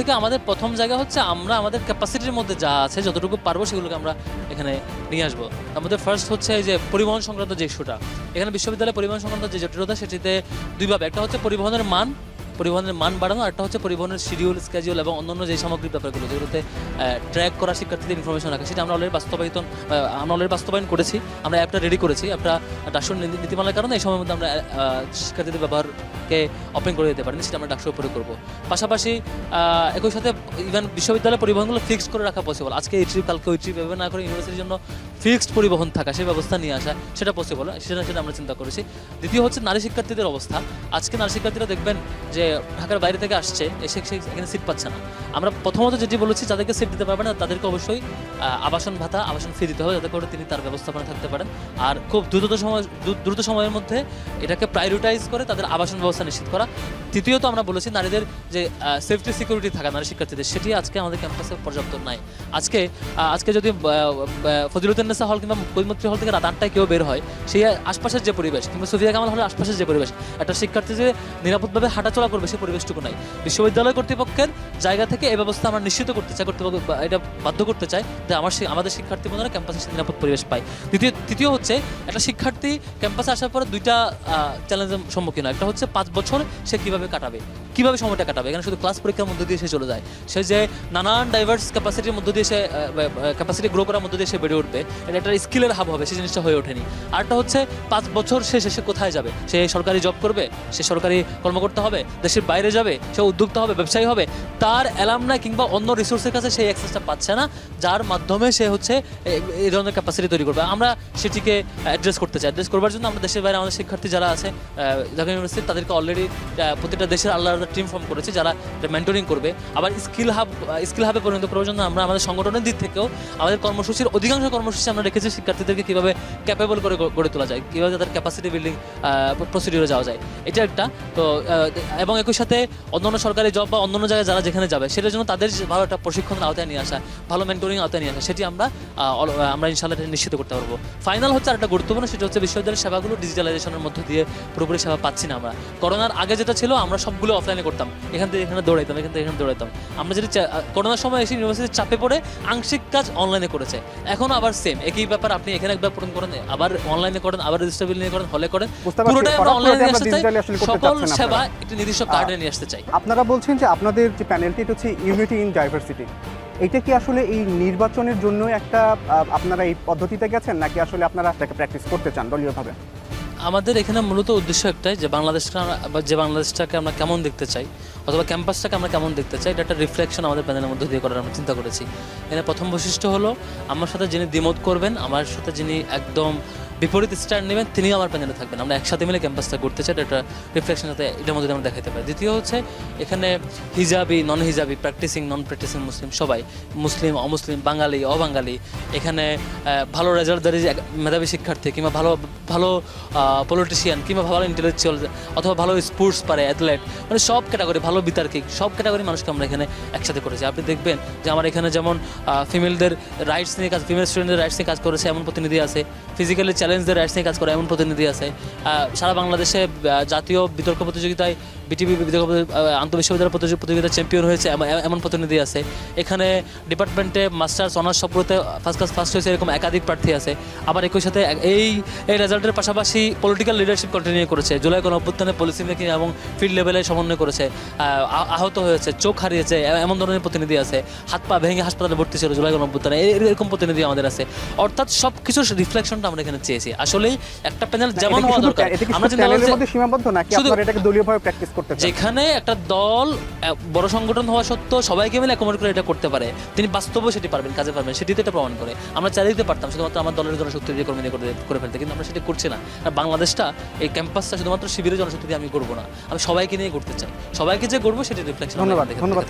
থেকে আমাদের প্রথম জায়গা হচ্ছে আমরা আমাদের ক্যাপাসিটির মধ্যে যা আছে, যতটুকু পারব সেগুলোকে আমরা এখানে নিয়ে আসব। মধ্যে ফার্স্ট হচ্ছে এই যে পরিবহন সংক্রান্ত যে ইস্যুটা এখানে বিশ্ববিদ্যালয়ে পরিবহন সংক্রান্ত যে জটিলতা, সেটিতে দুইভাবে একটা হচ্ছে পরিবহনের মান পরিবহনের মান বাড়ানো একটা হচ্ছে পরিবহনের শিডিউল স্কেজিউল এবং অন্যান্য যে সামগ্রিক ব্যাপারগুলো, যেগুলোতে ট্র্যাক করা শিক্ষার্থীদের ইনফরমেশন রাখা, সেটা আমরা অলরেডি বাস্তবায়িত আমরা অলরেডি বাস্তবায়ন করেছি। আমরা অ্যাপটা রেডি করেছি। অ্যাপটা ডাকসুর নীতিমালার কারণে এই সময়ের মধ্যে আমরা শিক্ষার্থীদের ব্যবহারকে ওপেন করে দিতে পারিনি, সেটা আমরা ডাকসুর উপরে করব। পাশাপাশি একই সাথে ইভেন বিশ্ববিদ্যালয় পরিবহনগুলো ফিক্সড করে রাখা পসিবল আজকে এই ট্রিপ কালকে ওই ট্রিপ এভাবে না করে ইউনিভার্সিটির জন্য ফিক্সড পরিবহন থাকা, সেই ব্যবস্থা নিয়ে আসা, সেটা পসিবল সেটা সেটা আমরা চিন্তা করেছি। দ্বিতীয় হচ্ছে নারী শিক্ষার্থীদের অবস্থা। আজকে নারী শিক্ষার্থীরা দেখবেন যে ঢাকার বাইরে থেকে আসছে, এসে এখানে সিট পাচ্ছে না। আমরা প্রথমত যেটি বলেছি, যাদেরকে সিট দিতে পারবে না, তাদেরকে অবশ্যই আবাসন ভাতা, আবাসন ফি দিতে হবে যাতে করে তিনি তার ব্যবস্থাপনা থাকতে পারেন। আর খুব দ্রুত সময় দ্রুত সময়ের মধ্যে এটাকে প্রায়োরিটাইজ করে তাদের আবাসন ব্যবস্থা নিশ্চিত করা। তৃতীয়ত আমরা বলেছি, নারীদের যে সেফটি সিকিউরিটি থাকা নারী শিক্ষার্থীদের, সেটি আজকে আমাদের ক্যাম্পাসে পর্যাপ্ত নাই। আজকে আজকে যদি ফজিলুদ্দিনেসা হল কিংবা কৈমত্রী হল থেকে রাত আটটায় কেউ বের হয়, সেই আশপাশের যে পরিবেশ, কিংবা সুফিয়া কামাল হলের আশপাশের যে পরিবেশ, একটা শিক্ষার্থী যে নিরাপদভাবে হাঁটাচলা সেই পরিবেশটুকু নাই। বিশ্ববিদ্যালয় কর্তৃপক্ষের জায়গা থেকে এই ব্যবস্থা আমরা নিশ্চিত করতে চাই, কর্তৃপক্ষ এটা বাধ্য করতে চাই যে আমার আমাদের শিক্ষার্থী বন্ধুরা ক্যাম্পাসে নিরাপদ পরিবেশ পায়। দ্বিতীয় তৃতীয় হচ্ছে, একটা শিক্ষার্থী ক্যাম্পাসে আসার পরে দুইটা চ্যালেঞ্জের সম্মুখীন হয়। একটা হচ্ছে পাঁচ বছর সে কীভাবে কাটাবে, কীভাবে সময়টা কাটাবে। এখানে শুধু ক্লাস পরীক্ষার মধ্যে দিয়ে সে চলে যায়। সে যে নানান ডাইভার্স ক্যাপাসিটির মধ্যে দিয়ে সে ক্যাপাসিটি গ্রো করার মধ্যে দিয়ে সে বেড়ে উঠবে, এটা একটা স্কিলের হাব হবে সেই জিনিসটা হয়ে ওঠেনি। আরটা হচ্ছে, পাঁচ বছর সে শেষে কোথায় যাবে? সে সরকারি জব করবে? সে সরকারি কর্মকর্তা হবে? দেশের বাইরে যাবে, সে উদ্যোক্তা হবে, ব্যবসায়ী হবে, তার অ্যালামনা কিংবা অন্য রিসোর্সের কাছে সেই অ্যাক্সেসটা পাচ্ছে না, যার মাধ্যমে সে হচ্ছে এই ধরনের ক্যাপাসিটি তৈরি করবে। আমরা সেটিকে অ্যাড্রেস করতে চাই। অ্যাড্রেস করবার জন্য আমরা দেশের বাইরে আমাদের শিক্ষার্থী যারা আছে ঢাকা ইউনিভার্সিটি তাদেরকে অলরেডি প্রতিটা দেশের আলাদা আলাদা টিম ফর্ম করেছে, যারা মেন্টরিং করবে। আবার স্কিল হাব স্কিল হাবে পরিণত করার জন্য আমরা আমাদের সংগঠনের দিক থেকেও আমাদের কর্মসূচির অধিকাংশ কর্মসূচি আমরা রেখেছি শিক্ষার্থীদেরকে কীভাবে ক্যাপেবল করে গড়ে তোলা যায়, কীভাবে তাদের ক্যাপাসিটি বিল্ডিং প্রসিডিউরে যাওয়া যায়। এটা একটা। তো এবং একই সাথে অন্যান্য সরকারি জব বা অন্যান্য জায়গায় যারা যেখানে যাবে সেটার জন্য তাদের ভালো একটা প্রশিক্ষণের আওতায় নিয়ে আসা ভালো মেন্টরিং আওতায় নিয়ে আসা সেটি আমরা আমরা ইনশাল্লাহ নিশ্চিত করতে পারব। ফাইনাল হচ্ছে আরেকটা গুরুত্বপূর্ণ সেটা হচ্ছে বিশ্ববিদ্যালয়ের সেবাগুলো ডিজিটালাইজেশনের মধ্য দিয়ে পুরোপুরি সেবা পাচ্ছি না আমরা। করোনার আগে যেটা ছিল আমরা সবগুলো অফলাইনে করতাম। এখান থেকে এখানে দৌড়াইতাম এখান থেকে এখানে দৌড়াইতাম। আমরা যেটা আহ, করোনার সময় এসে ইউনিভার্সিটির চাপে পড়ে আংশিক কাজ অনলাইনে করেছে। এখন আবার সেম একই ব্যাপার আপনি এখানে একবার পূরণ করেন আবার অনলাইনে করেন আবার রেজিস্টার বিল নিয়ে করেন হলে করেন। পুরোটাই আমরা অনলাইনে সকল সেবা একটি নির্দিষ্ট কার্ডে নিয়ে আসতে চাই। আপনারা বলছেন যে আপনাদের যে প্যানেলটি এটা হচ্ছে ইউনিটি ইন ডাইভার্সিটি এটা কি আসলে এই নির্বাচনের জন্য একটা আপনারা এই পদ্ধতিতে গেছেন নাকি আসলে আপনারা এটাকে প্র্যাকটিস করতে চান দলীয়ভাবে? আমাদের এখানে মূলত উদ্দেশ্য একটাই যে বাংলাদেশকে আমরা- বা যে বাংলাদেশটাকে আমরা কেমন দেখতে চাই অথবা ক্যাম্পাসটাকে আমরা কেমন দেখতে চাই এটা একটা রিফ্লেকশন আমাদের প্যানেলের মধ্যে দিয়ে করার আমরা চিন্তা করেছি। এখানে প্রথম বৈশিষ্ট্য হলো আমার সাথে যিনি দ্বিমত করবেন আমার সাথে যিনি একদম বিপরীত স্ট্যান্ড নেবেন, তিনিও আমার প্যানেলে থাকবেন। আমরা একসাথে মিলে ক্যাম্পাসটা করতে চাই, এটা রিফ্লেকশন যাতে এটার মধ্যে আমরা দেখাতে পারি। দ্বিতীয় হচ্ছে, এখানে হিজাবি নন হিজাবি প্র্যাকটিসিং নন প্র্যাকটিসিং মুসলিম সবাই, মুসলিম, অমুসলিম, বাঙালি, অবাঙালি। এখানে ভালো রেজাল্টদারি মেধাবী শিক্ষার্থী কিংবা ভালো ভালো পলিটিশিয়ান কিংবা ভালো ইন্টেলেকচুয়াল অথবা ভালো স্পোর্টস পারে অ্যাথলেট মানে সব ক্যাটাগরি ভালো বিতার্কিক, সব ক্যাটাগরি মানুষকে আমরা এখানে একসাথে করেছি। আপনি দেখবেন যে আমার এখানে যেমন ফিমেলদের রাইটস নিয়ে কাজ ফিমেল স্টুডেন্টদের রাইটস নিয়ে কাজ করেছে, এমন প্রতিনিধি আছে ফিজিক্যালি চ্যালেঞ্জদের রাইটস নিয়ে কাজ করে এমন প্রতিনিধি আছে। সারা বাংলাদেশে জাতীয় বিতর্ক প্রতিযোগিতায় বিটিভি বিতর্ক আন্তঃবিশ্ববিদ্যালয় প্রতিযোগি- প্রতিযোগিতায় চ্যাম্পিয়ন হয়েছে এমন- এমন প্রতিনিধি আছে। এখানে ডিপার্টমেন্টে মাস্টার্স অনার্স সবগুলোতে ফার্স্ট ক্লাস ফার্স্ট হয়েছে এরকম একাধিক প্রার্থী আছে। আবার একই সাথে এই এই রেজাল্টের পাশাপাশি পলিটিক্যাল লিডারশিপ কন্টিনিউ করেছে। জুলাই কোন অভ্যুত্থানে পলিসি মেকিং এবং ফিল্ড লেভেলে সমন্বয় করেছে। আহত হয়েছে, চোখ হারিয়েছে এমন ধরনের প্রতিনিধি আছে। হাত পা ভেঙে হাসপাতালে ভর্তি ছিল জুলাই কোন অভ্যুত্থানে এরকম প্রতিনিধি আমাদের আছে। অর্থাৎ সব কিছুর রিফ্লেকশনটা আমরা এখানে চেয়েছি। আসলেই একটা প্যানেল যেমন হওয়া দরকার আমরা চিন্তা মধ্যে সীমাবদ্ধ নাকি আপনারা এটাকে দলীয়ভাবে প্র্যাকটিস করতে চান? যেখানে একটা দল বড় সংগঠন হওয়া সত্ত্বেও সবাইকে মিলে অ্যাকোমোডেট করে এটা করতে পারে। তিনি বাস্তবে সেটি পারবেন কাজে পারবেন সেটি তো এটা প্রমাণ করে। আমরা চালিয়ে দিতে পারতাম শুধুমাত্র আমার দলের জনশক্তি দিয়ে কর্মী করে ফেলতে কিন্তু আমরা সেটা করছি না। আর বাংলাদেশটা এই ক্যাম্পাসটা শুধুমাত্র শিবিরের জনশক্তি দিয়ে আমি করব না। আমি সবাইকে নিয়ে করতে চাই। সবাইকে যে করব সেটি রিফ্লেকশন ধন্যবাদ ধন্যবাদ